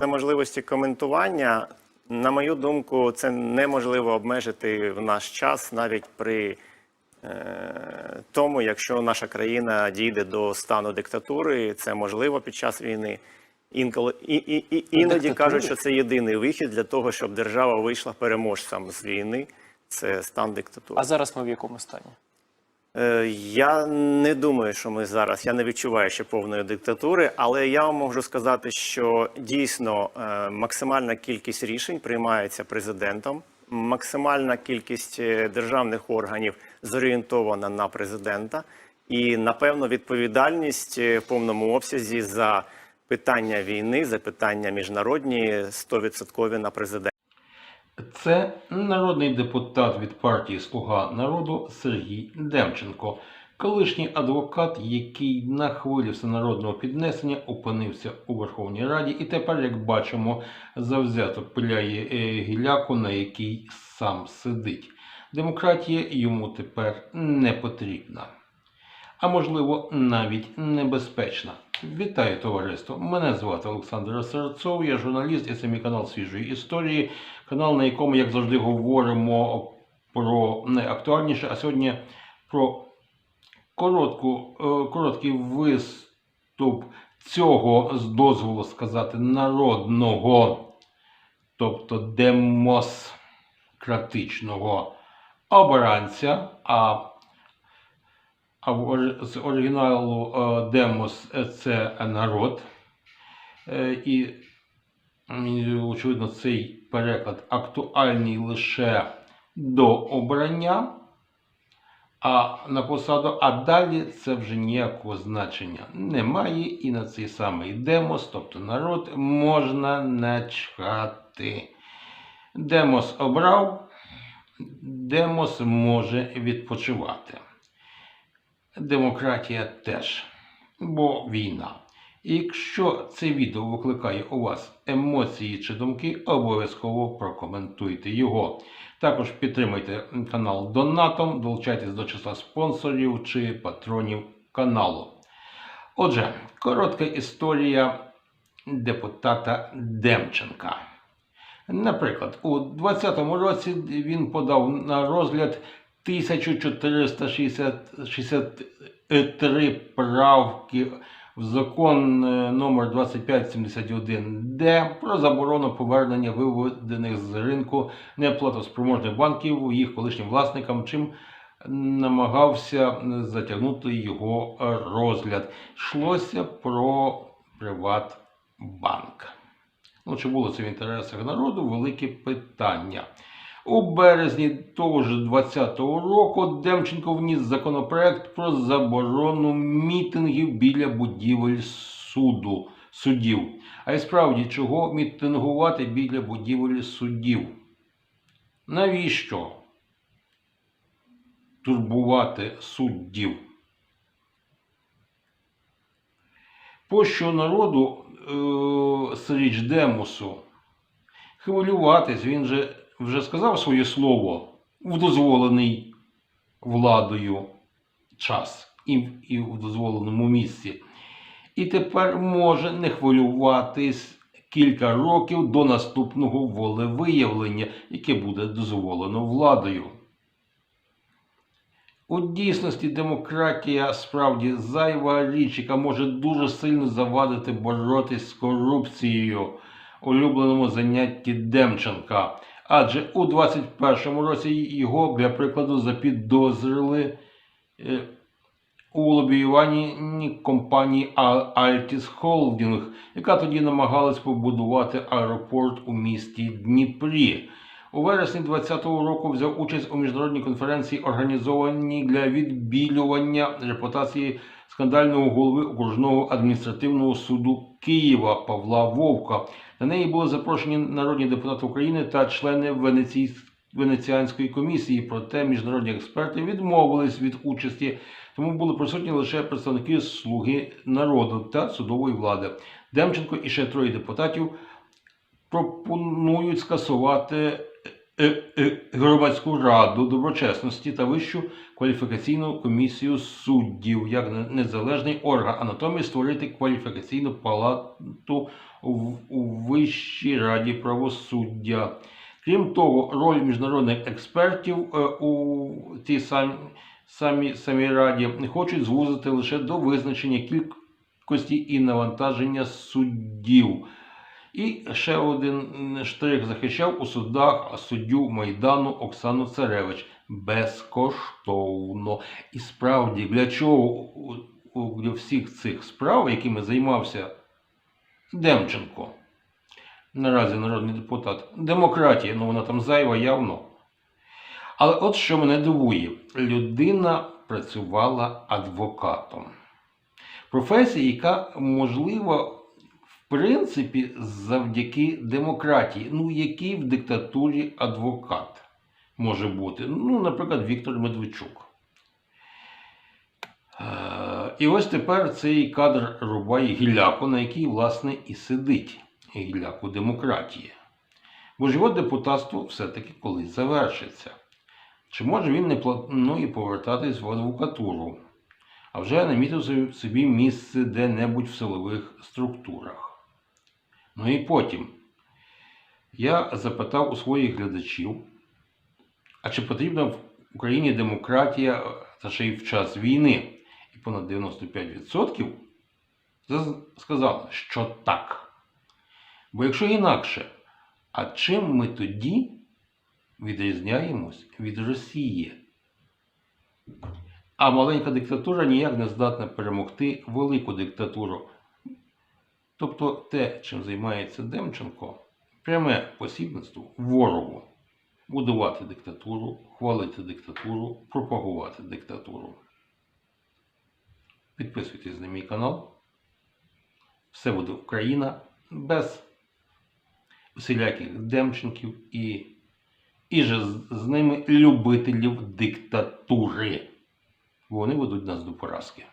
Можливості коментування, на мою думку, це неможливо обмежити в наш час навіть при е, тому, якщо наша країна дійде до стану диктатури, це можливо під час війни. Інколи і, і, і іноді кажуть, що це єдиний вихід для того, щоб держава вийшла переможцем з війни. Це стан диктатури. А зараз ми в якому стані? Е, Я не думаю, що ми зараз. Я не відчуваю ще повної диктатури, але я вам можу сказати, що дійсно е, максимальна кількість рішень приймається президентом. Максимальна кількість е, державних органів зорієнтована на президента, і напевно відповідальність в повному обсязі за питання війни, за питання міжнародні 100% на президента. Це народний депутат від партії Слуга народу Сергій Демченко, колишній адвокат, який на хвилі всенародного піднесення опинився у Верховній Раді, і тепер, як бачимо, завзято пиляє е, гіляку, на якій сам сидить. Демократія йому тепер не потрібна. А можливо, навіть небезпечна. Вітаю товариство! Мене звати Олександр Серцов, я журналіст і це мій канал свіжої історії канал, на якому, як завжди, говоримо про найактуальніше, а сьогодні про коротку, е, короткий виступ цього, з дозволу сказати, народного, тобто демократичного обранця, а, а з оригіналу демос е, це народ. Е, І очевидно, цей переклад актуальний лише до обрання, а на посаду, а далі це вже ніякого значення немає. І на цей самий демос, тобто народ, можна начхати. Демос обрав, демос може відпочивати. Демократія теж, бо війна. І якщо це відео викликає у вас емоції чи думки, обов'язково прокоментуйте його. Також підтримайте канал донатом, долучайтесь до числа спонсорів чи патронів каналу. Отже, коротка історія депутата Демченка. Наприклад, у 2020 році він подав на розгляд 1463 правки в закон е, номер 2571Д про заборону повернення виведених з ринку неплатоспроможних банків їх колишнім власникам, чим намагався затягнути його розгляд. Йшлося про Приватбанк. Ну, чи було це в інтересах народу? Велике питання. У березні того ж 2020 року Демченко вніс законопроект про заборону мітингів біля будівель суду, судів. А й справді, чого мітингувати біля будівель судів? Навіщо турбувати суддів? Пощо народу е, Сиріч Демосу хвилюватись, він же вже сказав своє слово в дозволений владою час і, в- дозволеному місці. І тепер може не хвилюватись кілька років до наступного волевиявлення, яке буде дозволено владою. У дійсності демократія справді зайва річ, яка може дуже сильно завадити боротись з корупцією, улюбленому занятті Демченка. Адже у 21-му році його, для прикладу, запідозрили е, у лобіюванні компанії Altis Holding, яка тоді намагалась побудувати аеропорт у місті Дніпрі. У вересні 2020 року взяв участь у міжнародній конференції, організованій для відбілювання репутації скандального голови окружного адміністративного суду Києва Павла Вовка. На неї були запрошені народні депутати України та члени Венеціанської комісії. Проте міжнародні експерти відмовились від участі, тому були присутні лише представники Слуги народу та судової влади. Демченко і ще троє депутатів пропонують скасувати громадську раду доброчесності та вищу кваліфікаційну комісію суддів як незалежний орган, а натомість створити кваліфікаційну палату у Вищій раді правосуддя. Крім того, роль міжнародних експертів е, у тій самій самі, самій раді хочуть звузити лише до визначення кількості і навантаження суддів. І ще один штрих захищав у судах суддю Майдану Оксану Царевич безкоштовно. І справді, для чого для всіх цих справ, якими займався Демченко, наразі народний депутат, демократія, ну вона там зайва явно. Але от що мене дивує, людина працювала адвокатом. Професія, яка можлива, в принципі, завдяки демократії. Ну, який в диктатурі адвокат може бути? Ну, наприклад, Віктор Медведчук. Е, І ось тепер цей кадр рубає гіляку, на якій, власне, і сидить гіляку демократії. Бо ж його депутатство все-таки колись завершиться. Чи може він не планує повертатись в адвокатуру, а вже намітив собі- собі місце де-небудь в силових структурах? Ну і потім я запитав у своїх глядачів, а чи потрібна в Україні демократія та ще й в час війни? І понад 95% сказали, що так. Бо якщо інакше, а чим ми тоді відрізняємось від Росії? А маленька диктатура ніяк не здатна перемогти велику диктатуру. Тобто те, чим займається Демченко, пряме посібництво ворогу. Будувати диктатуру, хвалити диктатуру, пропагувати диктатуру. Підписуйтесь на мій канал. Все буде Україна без усіляких Демченків і, і же з ними любителів диктатури. Вони ведуть нас до поразки.